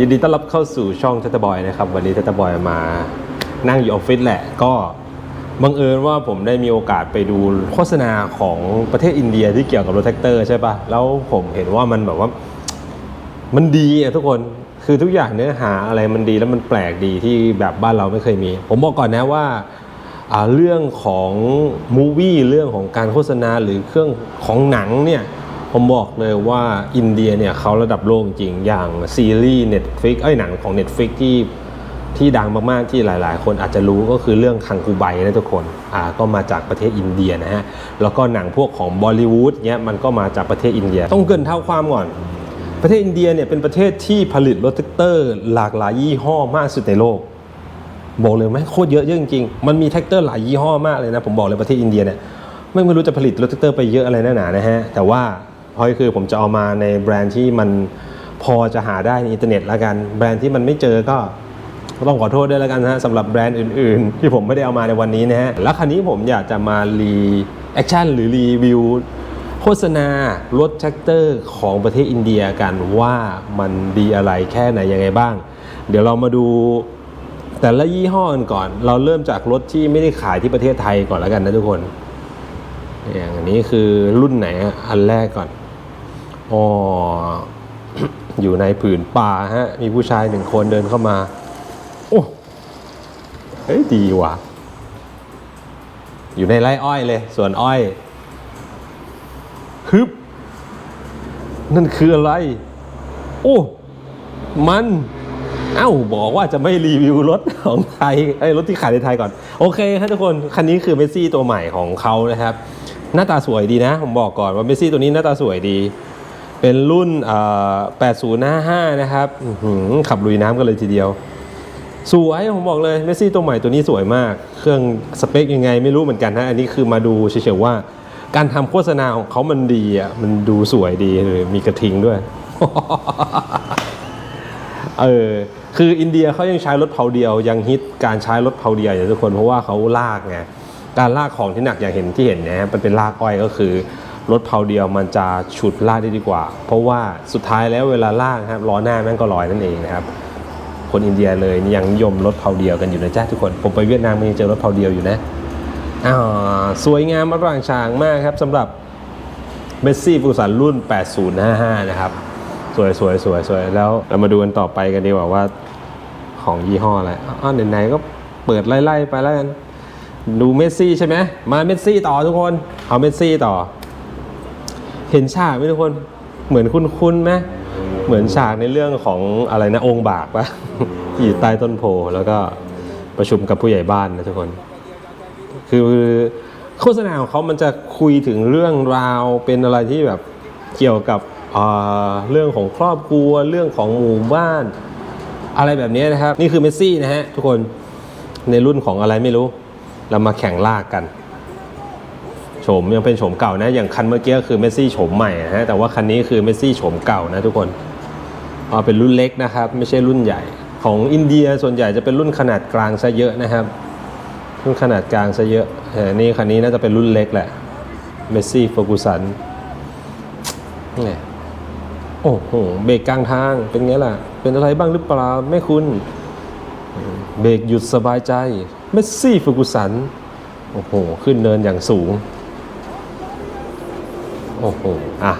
ยินดีต้อนรับเข้าสู่ช่องทัตบอยนะครับ วันนี้ทัตบอยมานั่งอยู่ออฟฟิศแหละ ก็บังเอิญว่าผมได้มีโอกาสไปดูโฆษณาของประเทศอินเดียที่เกี่ยวกับรถแท็กเตอร์ใช่ปะแล้วผมเห็นว่ามันแบบว่ามันดีอะทุกคนคือทุกอย่างเนื้อหาอะไรมันดีแล้วมันแปลกดีที่แบบบ้านเราไม่เคยมี ผมบอกก่อนนะว่าอ่าเรื่องของมูวี่เรื่องของการโฆษณาหรือเครื่องของหนังเนี่ย ผมบอกเลยว่าอินเดียเนี่ยเขาระดับโลกจริงอย่างซีรีส์ Netflix เอ้ยหนังของ Netflix ที่ที่ดังมากๆที่หลายๆ คนอาจจะรู้ก็คือเรื่องคังคูไบนะทุกคนอ่าก็มาจากประเทศอินเดียนะฮะแล้วก็หนังพวกของบอลิวูดเนี่ยมันก็มาจากประเทศอินเดีย ต้องเกินเท่าความก่อน ประเทศอินเดียเนี่ยเป็นประเทศที่ผลิตรถแท็กเตอร์ หลากหลายยี่ห้อมากสุดในโลกบอกเลยไหมโคตรเยอะเยอะจริงๆ มันมีแท็กเตอร์หลายยี่ห้อมากเลยนะ ผมบอกเลยประเทศอินเดียเนี่ยไม่ไม่รู้จะผลิตรถแท็กเตอร์ไปเยอะอะไรแน่หนานะฮะ แต่ว่า พอยคือผมจะเอามาในแบรนด์ที่มันพอจะหาได้ในอินเทอร์เน็ตละกัน แบรนด์ที่มันไม่เจอก็ต้องขอโทษด้วยแล้วกันนะฮะสำหรับแบรนด์อื่นๆ ที่ผมไม่ได้เอามาในวันนี้นะฮะแล้วคันนี้ผมอยากจะมารีแอคชั่นหรือรีวิวโฆษณารถแท็กเตอร์ของประเทศอินเดียกันว่ามันดีอะไรแค่ไหนยังไงบ้าง เดี๋ยวเรามาดูแต่ละยี่ห้อกันก่อน เราเริ่มจากรถที่ไม่ได้ขายที่ประเทศไทยก่อนแล้วกันนะทุกคน อย่างอันนี้คือรุ่นไหนอันแรกก่อน อ๋ออยู่ในผืนป่าฮะ มีผู้ชายหนึ่งคนเดินเข้ามา โอ้เฮ้ยดีว่ะ อยู่ในไร่อ้อยเลยส่วนอ้อยฮึบนั่นคืออะไร โอ้มันเอ้าบอกว่าจะไม่รีวิวรถของไทยไอ้รถที่ขายในไทยก่อน โอเคครับทุกคน คันนี้คือเมสซี่ตัวใหม่ของเขานะครับ หน้าตาสวยดีนะ ผมบอกก่อนว่าเมสซี่ตัวนี้หน้าตาสวยดี เป็นรุ่น 8055 นะครับขับลุยน้ำกันเลยทีเดียว สวยผมบอกเลยเมสซี่ตัวใหม่ตัวนี้สวยมาก เครื่องสเปคยังไงไม่รู้เหมือนกันนะอันนี้คือมาดูเฉยๆว่า การทำโฆษณาของเขามันดีอะมันดูสวยดีเลยมีกระทิงด้วยเออคืออินเดียเขายังใช้รถเผาเดียว ยังฮิตการใช้รถเผาเดียวอย่างทุกคนเพราะว่าเขาลากไงการลากของที่หนักอย่างเห็นที่เห็นนะมันเป็นลากอ้อยก็คือ รถเผาเดียวมันจะฉุดลากได้ดีกว่า เพราะว่าสุดท้ายแล้วเวลาลากครับล้อหน้าแม่งก็ลอยนั่นเองนะครับ คนอินเดียเลยยังนิยมรถเผาเดียวกันอยู่นะจ้าทุกคนผมไปเวียดนามมันยังเจอรถเผาเดียวอยู่นะอ่าสวยงามอร่างชางมากครับสำหรับเบสซี่ฟูสันรุ่น 8055 นะครับ สวยสวยสวยสวยแล้วเรามาดูกันต่อไปกันดีกว่าว่าของยี่ห้ออะไรอ๋อไหนๆก็เปิดไล่ๆไปแล้วกัน ดูเมสซี่ใช่ไหมมาเมสซี่ต่อทุกคน เอาเมสซี่ต่อ เห็นฉากไหมทุกคนเหมือนคุ้นๆไหมเหมือนฉากในเรื่องของอะไรนะองค์บากปะอยู่ใต้ต้นโพแล้วก็ประชุมกับผู้ใหญ่บ้านนะทุกคน คือโฆษณาของเขามันจะคุยถึงเรื่องราวเป็นอะไรที่แบบเกี่ยวกับเรื่องของครอบครัวเรื่องของหมู่บ้าน อะไรแบบนี้นะครับ นี่คือเมสซี่นะฮะทุกคนในรุ่นของอะไรไม่รู้ เรามาแข่งลากกัน โฉมยังเป็นโฉมเก่านะ อย่างคันเมื่อกี้ก็คือเมสซี่โฉมใหม่นะฮะแต่ว่าคันนี้คือเมสซี่โฉมเก่านะทุกคนเอาเป็นรุ่นเล็กนะครับ ไม่ใช่รุ่นใหญ่ ของอินเดียส่วนใหญ่จะเป็นรุ่นขนาดกลางซะเยอะนะครับ รุ่นขนาดกลางซะเยอะแต่นี่คันนี้น่าจะเป็นรุ่นเล็กแหละเมสซี่เฟอร์กูสันนี่โอ้โหเบรกกลางทางเป็นไงล่ะ เป็นอะไรบ้างหรือเปล่าไม่คุณ เบรกหยุดสบายใจเมสซี่ฟอร์กูสัน โอ้โห ขึ้นเนินอย่างสูง โอ้โหอะ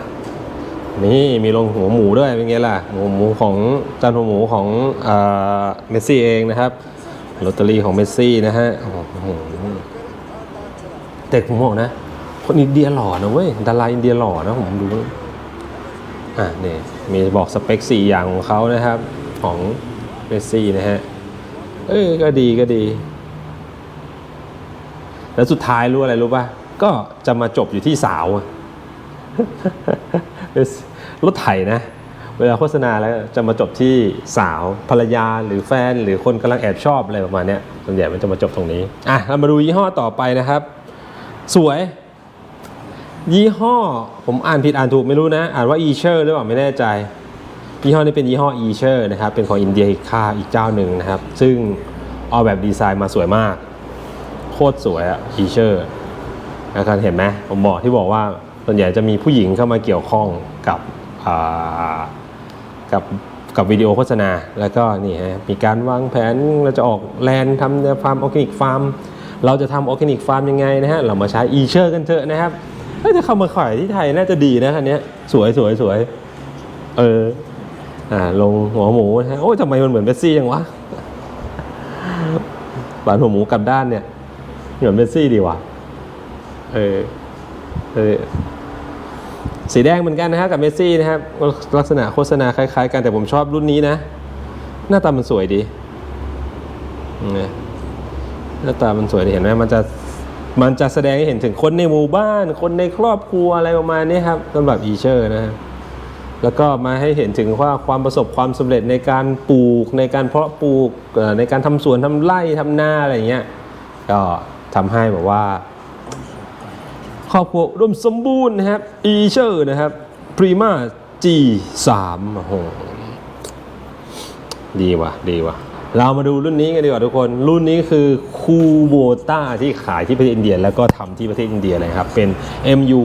นี่มีลงหัวหมูด้วยเป็นไงล่ะหัวหมูของจานหัวหมูของอ่าเมสซี่เองนะครับลอตเตอรี่ของเมสซี่นะฮะโอ้โหแต่ผมบอกนะ คนอินเดียหล่อนะเว้ยดาราอินเดียหล่อนะผมดูอะนี่มีบอกสเปคสี่อย่างของเขานะครับของเมสซี่นะฮะเอ้ยก็ดีก็ดี แล้วสุดท้ายรู้อะไรรู้ป่ะก็จะมาจบอยู่ที่สาวอะ รถไถนะ เวลาโฆษณาแล้วจะมาจบที่สาวภรรยาหรือแฟน หรือคนกำลังแอบชอบอะไรประมาณเนี้ยส่วนใหญ่มันจะมาจบตรงนี้อะเรามาดูยี่ห้อต่อไปนะครับ สวย ยี่ห้อผมอ่านผิดอ่านถูกไม่รู้นะ อ่านว่า e ีเชอร์หรือเปล่าไม่แน่ใจยี่ห้อนี้เป็นยี่ห้อ e ีเชอร์นะครับเป็นของอินเดียอีกค่าอีกเจ้าหนึ่งนะครับ ซึ่งออกแบบดีไซน์มาสวยมาก โคตรสวยอะ e ีเชอร์นะครับเห็นไหมผมบอกที่บอกว่า ส่วนใหญ่จะมีผู้หญิงเข้ามาเกี่ยวข้องกับกับกับวิดีโอโฆษณา แล้วก็นี่ฮะมีการวางแผนเราจะออกแลนด์ทำฟาร์มออร์แกนิกฟาร์มเราจะทำออร์แกนิกฟาร์มยังไงนะฮะเรามาใช้อีเชอร์กันเถอะนะครับถ้าจะเข้ามาขายที่ไทยน่าจะดีนะคันนี้สวยสวยสวยเอออ่าลงหัวหมูนะฮะโอ้ทำไมมันเหมือนเบสซี่จังวะปานหัวหมูกลับด้านเนี่ยเหมือนเบสซี่ดีว่ะเออเออ สีแดงเหมือนกันนะครับกับเมสซี่นะครับลักษณะโฆษณาคล้ายๆ กันแต่ผมชอบรุ่นนี้นะ หน้าตามันสวยดีหน้าตามันสวยดีเห็นไหมมันจะมันจะแสดงให้เห็นถึงคนในหมู่บ้าน คนในครอบครัวอะไรประมาณนี้ครับสำหรับอีเชอร์นะครับแล้วก็มาให้เห็นถึงว่าความประสบความสำเร็จในการปลูกในการเพาะปลูกในการทำสวนทำไร่ทำนาอะไรอย่างเงี้ยก็ทำให้แบบว่า ครอบครัวอุดมสมบูรณ์นะครับอีเชอร์นะครับ Prima G3 โอ้โหดีว่ะดีว่ะเรามาดูรุ่นนี้กันดีกว่าทุกคน รุ่นนี้คือคูโบต้าที่ขายที่ประเทศอินเดีย แล้วก็ทำที่ประเทศอินเดียเลยครับ เป็น MU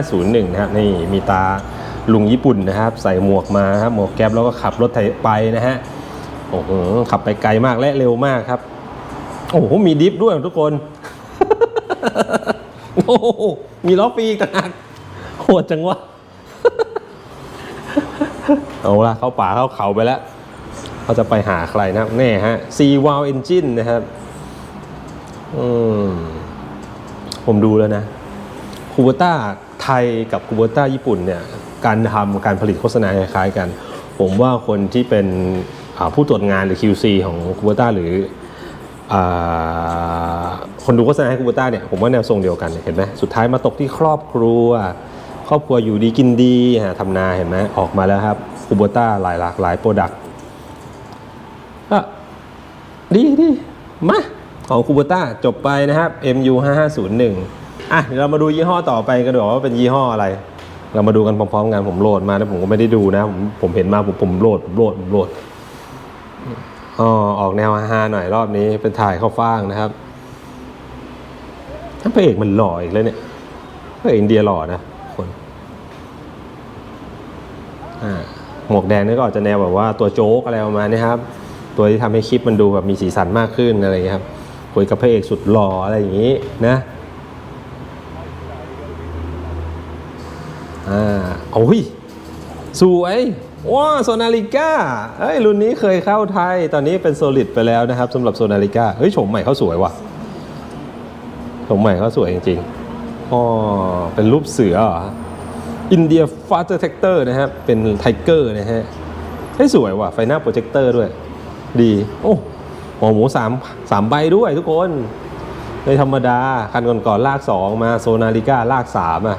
5501นะครับนี่มีตาลุงญี่ปุ่นนะครับ ใส่หมวกมาครับหมวกแก๊ปแล้วก็ขับรถไถไปนะฮะโอ้โหขับไปไกลมากและเร็วมากครับ โอ้โหมีดิฟด้วยทุกคน โอ้โหมีล้อฟรีอีกต่างหากโหดจังวะ เอาละเข้าป่าเข้าเขาไปแล้วเขาจะไปหาใครนะครับ แน่ฮะ C w a l Engine นะครับ อืม ผมดูแล้วนะคูเบต้าไทยกับคูเบต้าญี่ปุ่นเนี่ย การทำการผลิตโฆษณาคล้ายๆกัน ผมว่าคนที่เป็นผู้ตรวจงานหรือ QC ของคูเบต้าหรือ คนดูโฆษณาให้คูเบต้าเนี่ยผมว่าแนวทรงเดียวกันเห็นไหมสุดท้ายมาตกที่ครอบครัว ครอบครัวอยู่ดีกินดีฮะทำนาเห็นไหมออกมาแล้วครับคูเบต้าหลายหลากหลายโปรดักต์ก็ดีดีมาของคูเบต้าจบไปนะครับ MU 5501อะเดี๋ยวเรามาดูยี่ห้อต่อไปกันดีกว่าเป็นยี่ห้ออะไร เรามาดูกันพร้อมๆกันผมโหลดมาแล้วผมก็ไม่ได้ดูนะ ผมผมเห็นมาผมผมโหลดผมโหลดผมโหลด อ๋อออกแนวฮาหน่อยรอบนี้เป็นถ่ายเข้าฟ่างนะครับถ้าพระเอกมันหล่ออีกแล้วเนี่ยพระเอกอินเดียหล่อนะคนอ่าหมวกแดงนี่ก็อาจจะแนวแบบว่าตัวโจ๊กอะไรประมาณนี้ครับ ตัวที่ทำให้คลิปมันดูแบบมีสีสันมากขึ้นอะไรอย่างเงี้ครับคุยกับพระเอกสุดหล่ออะไรอย่างงี้นะอ่าโอ้ยสวย ว้าโซนาลิก้าเอ้ยรุ่นนี้เคยเข้าไทย ตอนนี้เป็นโซลิดไปแล้วนะครับสำหรับโซนาลิก้าเฮ้ยโฉมใหม่เขาสวยว่ะโฉมใหม่เขาสวยจริงๆอ๋อเป็นรูปเสืออินเดียฟาสเตอร์เทคเตอร์นะครับเป็นไทเกอร์นะฮะเฮ้ยสวยว่ะไฟหน้าโปรเจคเตอร์ด้วย ดี โอ้หัวหมูสามสามใบด้วยทุกคนไม่ธรรมดา คันก่อนๆลากสองมาโซนาลิก้าลากสามอะ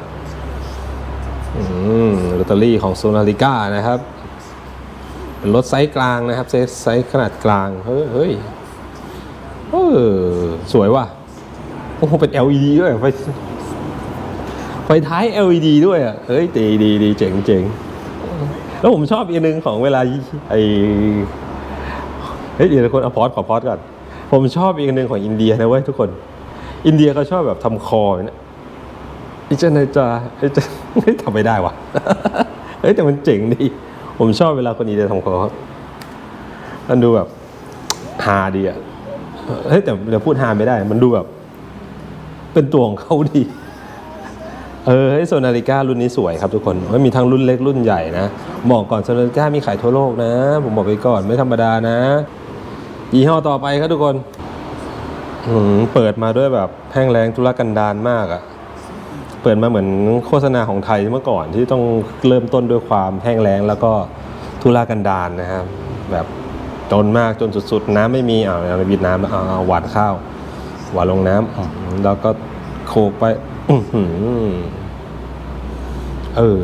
อืมลอตเตอรี่ของโซนาลิก้านะครับ เป็นรถไซส์กลางนะครับไซส์ขนาดกลางเฮ้ยเฮ้ยเออสวยว่ะโอ้โหเป็น LED ด้วยไฟไฟท้าย LED ด้วยอะเฮ้ยดีดีดีเจ๋งเจ๋งแล้วผมชอบอีกนึงของเวลาไอเฮ้ยเดี๋ยวคนเอาพอดขอพอดก่อน ผมชอบอีกนึงของอินเดียนะเว้ยทุกคน อินเดียเขาชอบแบบทำคออย่างเนี้ยอิจนายจาเฮ้จะเฮ้ยทำไม่ได้วะเฮ้ยแต่มันเจ๋งดี ผมชอบเวลาคนนี้จะทำคอมันดูแบบฮาดีอะเฮ้ยแต่เดี๋ยวพูดฮาไม่ได้ มันดูแบบ เป็นตัวของเขาดี เออเฮ้ยโซนาฬิก้ารุ่นนี้สวยครับทุกคนมันมีทั้งรุ่นเล็กรุ่นใหญ่นะบอกก่อนโซนาฬิก้ามีขายทั่วโลกนะ ผมบอกไปก่อนไม่ธรรมดานะยี่ห้อต่อไปครับทุกคนเปิดมาด้วยแบบแห้งแรงธุรกันดารมากอะ เปิดมาเหมือนโฆษณาของไทยเมื่อก่อนที่ต้องเริ่มต้นด้วยความแห้งแล้ง แล้วก็ทุรากันดารนะครับ แบบจนมากจนสุดๆ น้ำไม่มีอ่าในวิดน้ำเอาหวานข้าว หวานลงน้ำแล้วก็โขกไปอเออ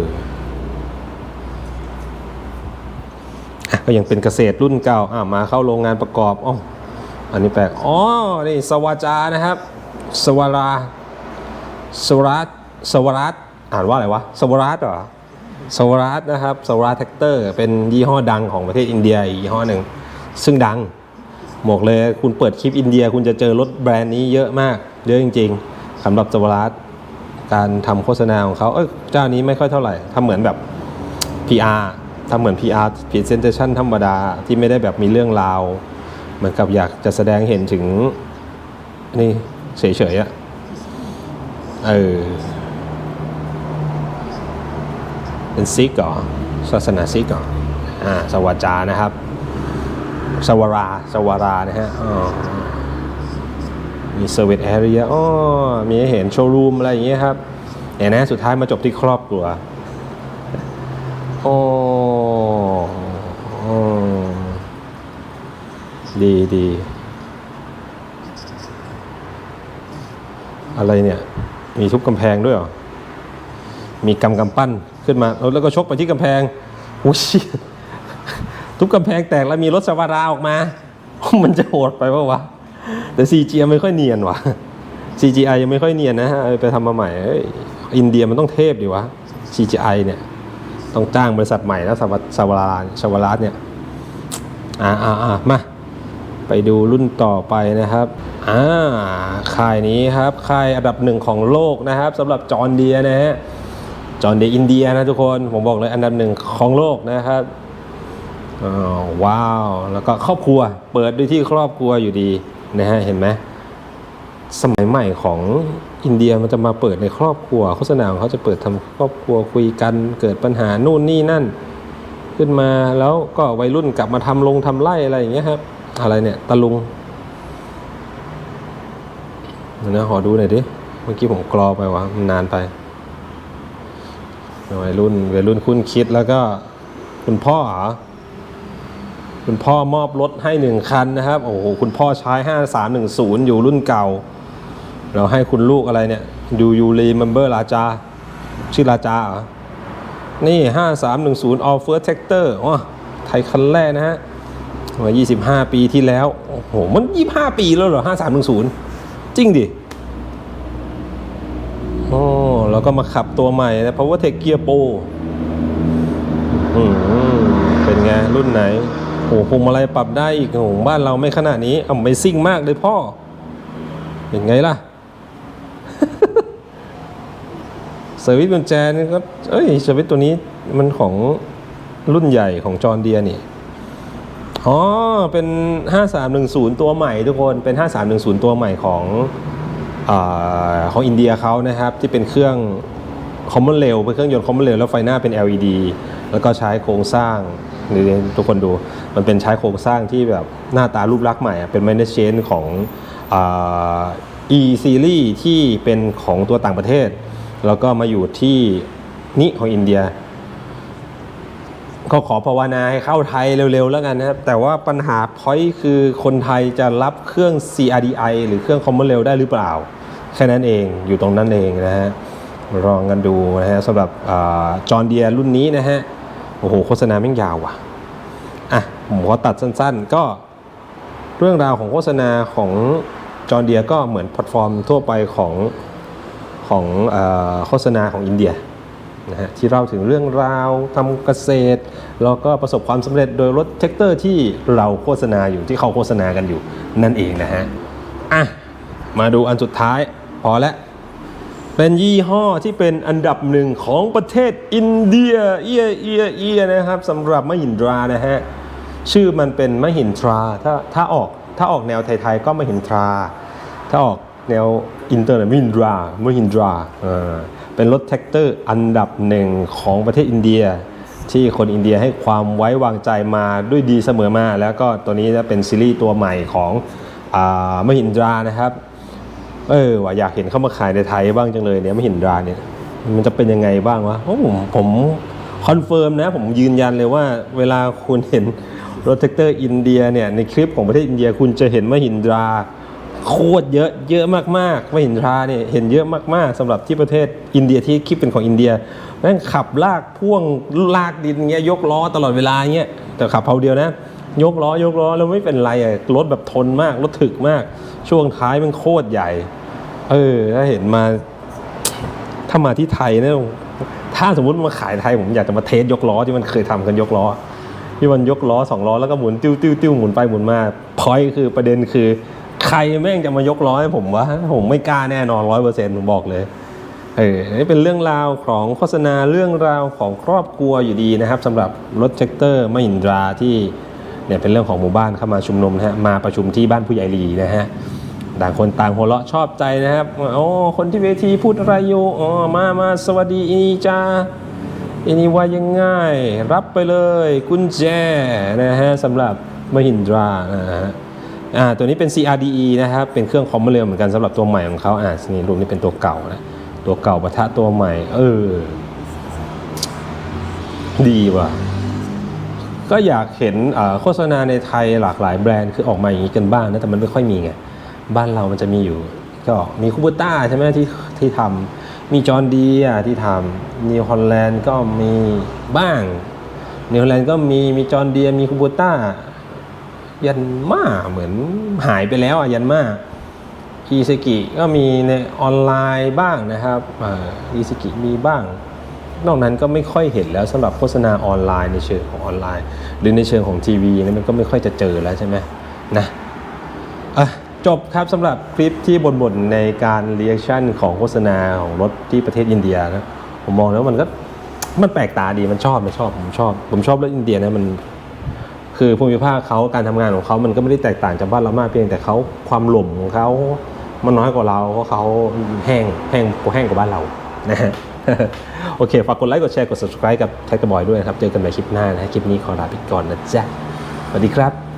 ก็ยังเป็นเกษตรรุ่นเก่าอ่ามาเข้าโรงงานประกอบอ๋ออันนี้แปลกอ๋อนี่สวาจานะครับ สวาราสวรัต สวรัตอ่านว่าอะไรวะสวรัตเหรอสวรัตนะครับสวรัตแท็กเตอร์เป็นยี่ห้อดังของประเทศอินเดียอีกยี่ห้อหนึ่ง ซึ่งดังบอกเลยคุณเปิดคลิปอินเดีย คุณจะเจอรถแบรนด์นี้เยอะมาก เยอะจริงๆสำหรับสวรัตการทำโฆษณาของเขาเอ้ยเจ้านี้ไม่ค่อยเท่าไหร่ทำเหมือนแบบ PR ทำเหมือน PR presentation ธรรมดาที่ไม่ได้แบบมีเรื่องราว เหมือนกับอยากจะแสดงเห็นถึงนี่เฉยๆอะเออ เป็นซิกเหรอศาสนาซิกเหรออ่าสวาจานะครับ สวารา สวารานะฮะมีเซอร์วิสแอเรียอ๋อมีให้เห็นโชว์รูมอะไรอย่างเงี้ยครับเนี่ยนะสุดท้ายมาจบที่ครอบครัวโอ้อดีดีอะไรเนี่ย มีทุบกำแพงด้วยเหรอ มีกำกำปั้นขึ้นมา แล้วก็ชกไปที่กำแพงโอ้ชีทุบกำแพงแตกแล้วมีรถสวาราออกมา มันจะโหดไปปะวะ แต่ CGI ไม่ค่อยเนียนวะ CGI ยังไม่ค่อยเนียนนะฮะไปทำมาใหม่อินเดียมันต้องเทพดีวะ CGI เนี่ย ต้องจ้างบริษัทใหม่แล้วสวาสวาราสวาราเนี่ยอ่าอ่าอ่ามาไปดูรุ่นต่อไปนะครับอ่าค่ายนี้ครับค่ายอันดับหนึ่งของโลกนะครับสำหรับจอร์เดียนะฮะ จอร์นเดียอินเดียนะทุกคน ผมบอกเลยอันดับหนึ่งของโลกนะครับอ้าวว้าว แล้วก็ครอบครัวเปิดด้วยที่ครอบครัวอยู่ดีนะฮะเห็นไหมสมัยใหม่ของอินเดียมันจะมาเปิดในครอบครัวโฆษณาของเขาจะเปิดทำครอบครัวคุยกันเกิดปัญหานู่นนี่นั่น ขึ้นมาแล้วก็วัยรุ่นกลับมาทำลงทำไร่อะไรอย่างเงี้ยครับ อะไรเนี่ยตะลุงนะขอดูหน่อยดิเมื่อกี้ผมกรอไปวะมันนานไป วัยรุ่นวัยรุ่นคุณคิดแล้วก็คุณพ่อเหรอคุณพ่อมอบรถให้หนึ่งคันนะครับ โอ้โห คุณพ่อใช้5310อยู่รุ่นเก่า เราให้คุณลูกอะไรเนี่ยดูยูรีเมมเบอร์ราจา ชื่อราจาเหรอ นี่5310 All First Tractor อ๋อไทยคันแรกนะฮะมา25ปีที่แล้ว โอ้โห มัน25ปีแล้วเหรอ5310จริงดิ โอ้ แล้วก็มาขับตัวใหม่นะ Power Tech Gear Pro เป็นไง รุ่นไหนโอ้โหพวงมาลัยปรับได้อีกโอ้โหบ้านเราไม่ขนาดนี้อะไม่ซิ่งมากเลยพ่อ เป็นไงล่ะเซอร์วิสกุญแจนี่ก็ เอ้ยเซอร์วิสตัวนี้มันของรุ่นใหญ่ของจอร์เดียนี่ อ๋อ เป็น 5310 ตัวใหม่ทุกคน เป็น 5310 ตัวใหม่ของ ของอินเดียเขานะครับที่เป็นเครื่องคอมมอนเรลเป็นเครื่องยนต์คอมมอนเรลแล้วไฟหน้าเป็น LED แล้วก็ใช้โครงสร้างหรือทุกคนดูมันเป็นใช้โครงสร้างที่แบบหน้าตารูปลักษณ์ใหม่ เป็น manage chain ของอ e series ที่เป็นของตัวต่างประเทศ แล้วก็มาอยู่ที่นี่ของอินเดีย ก็ขอภาวนาให้เข้าไทยเร็วๆแล้วกันนะครับ แต่ว่าปัญหาพอยต์คือคนไทยจะรับเครื่อง CRDI หรือเครื่อง Common Rail ได้หรือเปล่า แค่นั้นเองอยู่ตรงนั้นเองนะฮะลองกันดูนะฮะสำหรับจอร์นเดียรุ่นนี้นะฮะ โอ้โห โฆษณาแม่งยาวว่ะ อะ ผมขอตัดสั้นๆ ก็เรื่องราวของโฆษณาของจอร์นเดียก็เหมือนแพลตฟอร์มทั่วไปของของโฆษณาของอินเดีย นะฮะที่เล่าถึงเรื่องราวทำเกษตร แล้วก็ประสบความสำเร็จโดยรถแท็กเตอร์ที่เราโฆษณาอยู่ที่เขาโฆษณากันอยู่นั่นเองนะฮะอะมาดูอันสุดท้ายพอแล้วเป็นยี่ห้อที่เป็นอันดับหนึ่งของประเทศอินเดียเอียเอียเอียนะครับสำหรับมหินตรานะฮะชื่อมันเป็นมหินทราถ้าถ้าออกถ้าออกแนวไทยๆก็มหินทรา ถ้าออกแนวอินเตอร์มหินดรามหินดราเออ เป็นรถแท็กเตอร์อันดับหนึ่งของประเทศอินเดีย ที่คนอินเดียให้ความไว้วางใจมาด้วยดีเสมอมา แล้วก็ตัวนี้จะเป็นซีรีส์ตัวใหม่ของอมหินดรานะครับเออว่าอยากเห็นเข้ามาขายในไทยบ้างจังเลยเนี่ยมหินดราเนี่ยมันจะเป็นยังไงบ้างวะผมผมคอนเฟิร์มนะผมยืนยันเลยว่าเวลาคุณเห็นรถแท็กเตอร์อินเดียเนี่ยในคลิปของประเทศอินเดียคุณจะเห็นมหินดรา โคตรเยอะเยอะมากๆมหินทราเนี่ยเห็นเยอะมากๆสำหรับที่ประเทศอินเดียที่คลิปเป็นของอินเดียแม่งขับลากพ่วงลากดินเงี้ยยกล้อตลอดเวลาเงี้ยแต่ขับเผาเดียวนะ ยกล้อยกล้อแล้วไม่เป็นไรอะรถแบบทนมากรถถึกมาก ช่วงท้ายมันโคตรใหญ่ เออถ้าเห็นมาถ้ามาที่ไทยเนี่ยถ้าสมมติมาขายไทยผมอยากจะมาเทสยกล้อที่มันเคยทำกันยกล้อที่มันยกล้อสองล้อแล้วก็หมุนติ้วติ้วติ้วหมุนไปหมุนมาพอยคือประเด็นคือ ใครแม่งจะมายกล้อให้ผมวะผมไม่กล้าแน่นอนร้อยเปอร์เซ็นต์ผมบอกเลยเออนี่เป็นเรื่องราวของโฆษณาเรื่องราวของครอบครัวอยู่ดีนะครับสำหรับรถแจ็คเตอร์มหินดราที่เนี่ยเป็นเรื่องของหมู่บ้านเข้ามาชุมนุมนะฮะมาประชุมที่บ้านผู้ใหญ่ลีนะฮะต่างคนต่างหัวเราะชอบใจนะครับโอ๋อคนที่เวทีพูดอะไรอยู่อ๋อมามาสวัสดีอีนี่จ้าอีนี่ว่ายังไงรับไปเลยกุญแจนะฮะสำหรับมหินดรานะฮะ อ่าตัวนี้เป็น CRDE นะครับ เป็นเครื่องคอมมอนเรลเหมือนกันสำหรับตัวใหม่ของเขาอ่านี่รูปนี้เป็นตัวเก่านะ ตัวเก่าปะทะตัวใหม่ เออ ดีว่ะ ก็อยากเห็นโฆษณาในไทยหลากหลายแบรนด์คือออกมาอย่างนี้กันบ้างนะ แต่มันไม่ค่อยมีไง บ้านเรามันจะมีอยู่ ก็มีคูบูต้าใช่ไหมที่ที่ทำมีจอร์นดีอะที่ทำนิวฮอลแลนด์ก็มีบ้างนิวฮอลแลนด์ก็มีมีจอร์นเดียมีคูบูต้า ยันมาเหมือนหายไปแล้วอะยันมาอีซกิก็มีในออนไลน์บ้างนะครับอีซกิมีบ้าง นอกนั้นก็ไม่ค่อยเห็นแล้วสำหรับโฆษณาออนไลน์ในเชิงของออนไลน์ หรือในเชิงของทีวีนี่มันก็ไม่ค่อยจะเจอแล้วใช่ไหมนะอะจบครับสำหรับคลิปที่บ่นๆในการเรีแอคชั่นของโฆษณาของรถที่ประเทศอินเดียนะผมมองแล้วมันก็มันแปลกตาดีมันชอบมันชอบผมชอบ ผมชอบรถอินเดียนะมัน คือภูมิภาคเขาการทำงานของเขามันก็ไม่ได้แตกต่างจากบ้านเรามากเพียงแต่เขาความหล่มของเขามันน้อยกว่าเราเพราะเขาแห้งแห้งกแห้งกว่าบ้านเรานะฮะโอเคฝากกดไลค์กดแชร์กด subscribe กับแท็กกบอยด้วยนะครับ เจอกันใหม่คลิปหน้านะฮะคลิปนี้ขอลาไปก่อนนะจ๊ะสวัสดีครับ